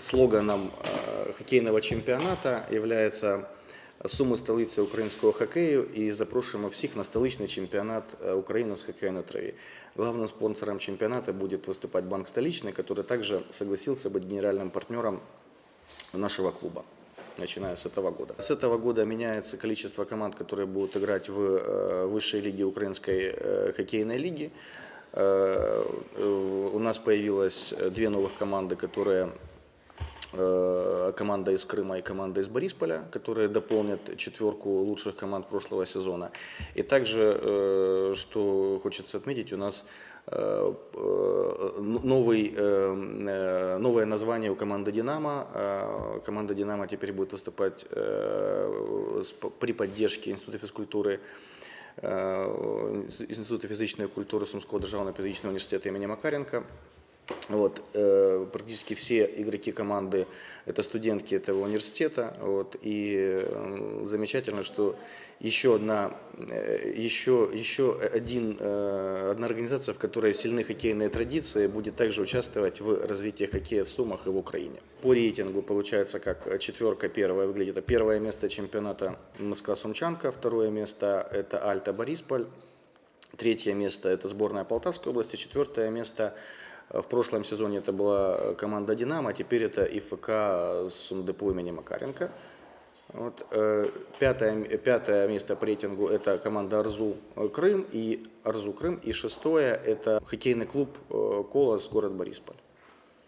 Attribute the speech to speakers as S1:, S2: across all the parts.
S1: Слоганом э, хоккейного чемпіонату являється суми столиці українського хокею і запрошуємо всіх на столичний чемпіонат э, України з хоккею на траві. Главным спонсором чемпионата будет выступать Банк Столичный, который также согласился быть генеральным партнером нашего клуба начиная с этого года. С этого года меняется количество команд, которые будут играть в э, высшей лиге украинской э, хоккейной лиги. Э, У нас появилось э, две новых команды, которые э, команда из Крыма и команда из Борисполя, которые дополнят четверку лучших команд прошлого сезона. И также, что хочется отметить, у нас новый, новое название у команды «Динамо». Команда «Динамо» теперь будет выступать при поддержке Института физкультуры э, Института физичної культури Сумського державного педагогічного університету імені Макаренка. Вот, э, практически все игроки команды это студентки этого университета. Вот, и э, замечательно, что еще одна, э, еще, еще один, э, одна организация, в которой сильны хоккейные традиции, будет также участвовать в развитии хоккея в Сумах и в Украине. По рейтингу получается как четверка первая выглядит. Это первое место чемпионата Москва-Сумчанка, второе место это Альта Борисполь, Третье место – это сборная Полтавской области. Четвертое место в прошлом сезоне это была э, команда «Динамо», а теперь это ИФК Сумдепу имени Макаренко. Вот, э, пятое, пятое место по рейтингу – это команда «Арзу э, Крым» и «Арзу Крым». И шестое – это хоккейный клуб э, «Колос» город Борисполь.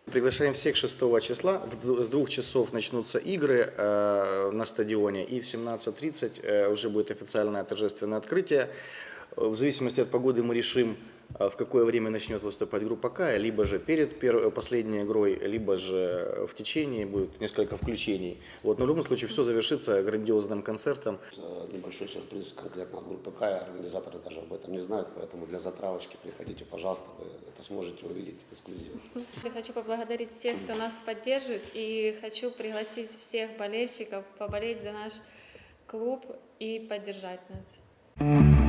S1: Приглашаем всех 6 числа. С двух часов начнутся игры э, на стадионе, и в 17.30 э, уже будет официальное торжественное открытие. Э, В зависимости от погоды мы решим, э, в какое время начнет выступать группа К, либо же перед пер- последней игрой, либо же в течение будет несколько включений. Вот, но в любом случае все завершится грандиозным концертом.
S2: Небольшой сюрприз конкретно от группы К. Организаторы даже об этом не знают, поэтому для затравочки приходите, пожалуйста, вы это сможете увидеть эксклюзивно.
S3: Я хочу поблагодарить всех, кто нас поддерживает, и хочу пригласить всех болельщиков поболеть за наш клуб и поддержать нас.